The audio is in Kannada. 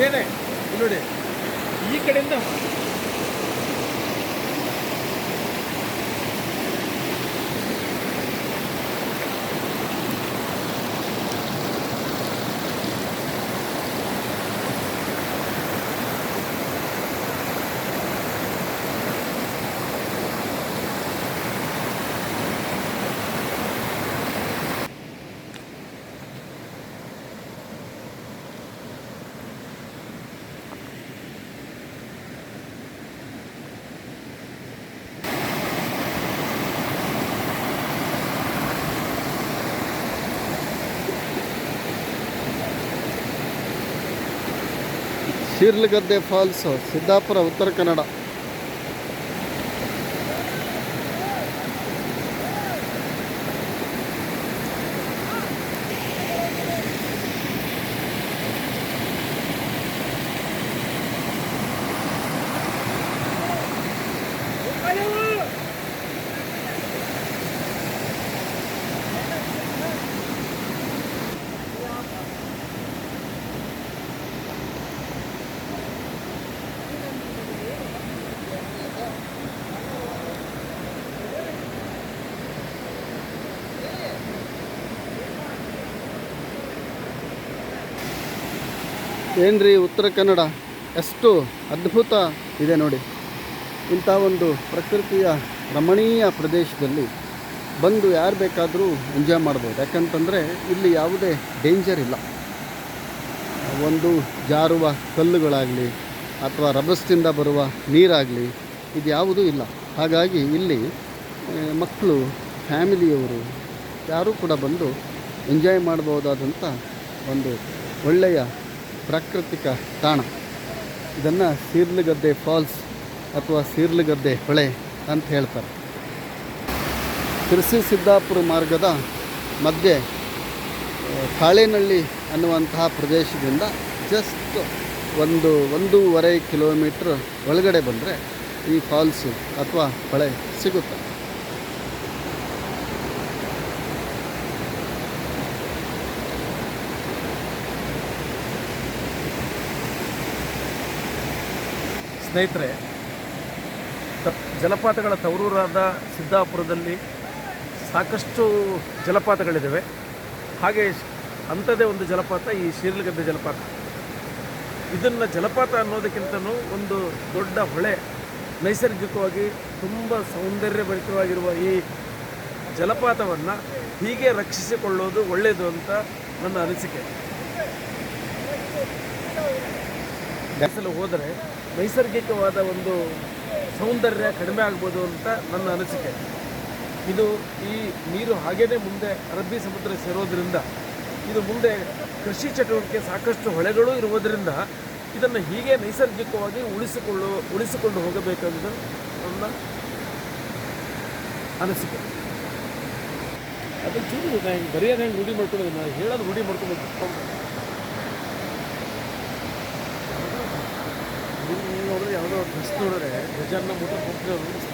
ಇದೇನೆ ನೋಡಿ ಈ ಕಡೆಯಿಂದ ಶೀರ್ಲಗದ್ದೆ ಫಾಲ್ಸ್ ಸಿದ್ದಾಪುರ ಉತ್ತರ ಕನ್ನಡ. ಏನ್ರಿ ಉತ್ತರ ಕನ್ನಡ? ಎಷ್ಟು ಅದ್ಭುತ ಇದೆ ನೋಡಿ. ಇಂಥ ಒಂದು ಪ್ರಕೃತಿಯ ರಮಣೀಯ ಪ್ರದೇಶದಲ್ಲಿ ಬಂದು ಯಾರು ಬೇಕಾದರೂ ಎಂಜಾಯ್ ಮಾಡ್ಬೋದು. ಯಾಕಂತಂದರೆ ಇಲ್ಲಿ ಯಾವುದೇ ಡೇಂಜರ್ ಇಲ್ಲ. ಒಂದು ಜಾರುವ ಕಲ್ಲುಗಳಾಗಲಿ ಅಥವಾ ರಭಸದಿಂದ ಬರುವ ನೀರಾಗಲಿ ಇದು ಯಾವುದೂ ಇಲ್ಲ. ಹಾಗಾಗಿ ಇಲ್ಲಿ ಮಕ್ಕಳು ಫ್ಯಾಮಿಲಿಯವರು ಯಾರೂ ಕೂಡ ಬಂದು ಎಂಜಾಯ್ ಮಾಡ್ಬೋದಾದಂಥ ಒಂದು ಒಳ್ಳೆಯ ಪ್ರಾಕೃತಿಕ ತಾಣ. ಇದನ್ನು ಸೀರ್ಲಗದ್ದೆ ಫಾಲ್ಸ್ ಅಥವಾ ಸೀರ್ಲಗದ್ದೆ ಹೊಳೆ ಅಂತ ಹೇಳ್ತಾರೆ. ತಿರ್ಸಿ ಸಿದ್ದಾಪುರ ಮಾರ್ಗದ ಮಧ್ಯೆ ಕಾಳೇನಹಳ್ಳಿ ಅನ್ನುವಂತಹ ಪ್ರದೇಶದಿಂದ ಜಸ್ಟ್ ಒಂದು ಒಂದೂವರೆ ಕಿಲೋಮೀಟ್ರ್ ಒಳಗಡೆ ಬಂದರೆ ಈ ಫಾಲ್ಸು ಅಥವಾ ಹೊಳೆ ಸಿಗುತ್ತೆ. ಸ್ನೇಹಿತರೆ, ತ- ಜಲಪಾತಗಳ ತವರೂರಾದ ಸಿದ್ದಾಪುರದಲ್ಲಿ ಸಾಕಷ್ಟು ಜಲಪಾತಗಳಿದ್ದಾವೆ ಹಾಗೆ ಅಂಥದ್ದೇ ಒಂದು ಜಲಪಾತ ಈ ಶೀರ್ಲಗದ್ದೆ ಜಲಪಾತ. ಇದನ್ನು ಜಲಪಾತ ಅನ್ನೋದಕ್ಕಿಂತನೂ ಒಂದು ದೊಡ್ಡ ಹೊಳೆ ನೈಸರ್ಗಿಕವಾಗಿ ತುಂಬ ಸೌಂದರ್ಯಭರಿತವಾಗಿರುವ ಈ ಜಲಪಾತವನ್ನು ಹೀಗೆ ರಕ್ಷಿಸಿಕೊಳ್ಳೋದು ಒಳ್ಳೆಯದು ಅಂತ ನನ್ನ ಅನಿಸಿಕೆ. ಹೋದರೆ ನೈಸರ್ಗಿಕವಾದ ಒಂದು ಸೌಂದರ್ಯ ಕಡಿಮೆ ಆಗ್ಬೋದು ಅಂತ ನನ್ನ ಅನಿಸಿಕೆ. ಇದು ಈ ನೀರು ಹಾಗೇ ಮುಂದೆ ಅರಬ್ಬಿ ಸಮುದ್ರ ಸೇರೋದ್ರಿಂದ, ಇದು ಮುಂದೆ ಕೃಷಿ ಚಟುವಟಿಕೆ ಸಾಕಷ್ಟು ಹೊಳೆಗಳು ಇರುವುದರಿಂದ ಇದನ್ನು ಹೀಗೆ ನೈಸರ್ಗಿಕವಾಗಿ ಉಳಿಸಿಕೊಳ್ಳು, ಉಳಿಸಿಕೊಂಡು ಹೋಗಬೇಕೆಂದು ನನ್ನ ಅನಿಸಿಕೆ. ಅದು ಚೂರು ಬರೆಯೋದು ಹೆಂಗೆ ರೂಢಿ ಮಾಡ್ಕೊಳ್ಳೋದು, ನಾನು ಹೇಳೋದು ರೂಢಿ ಮಾಡ್ಕೊಬೇಕು ಡ್ರೆಸ್ ನೋಡಿದ್ರೆ ಗಜಾನ್ನ ಮುಟ್ಟ ಹೋಗ್ತಿರೋದು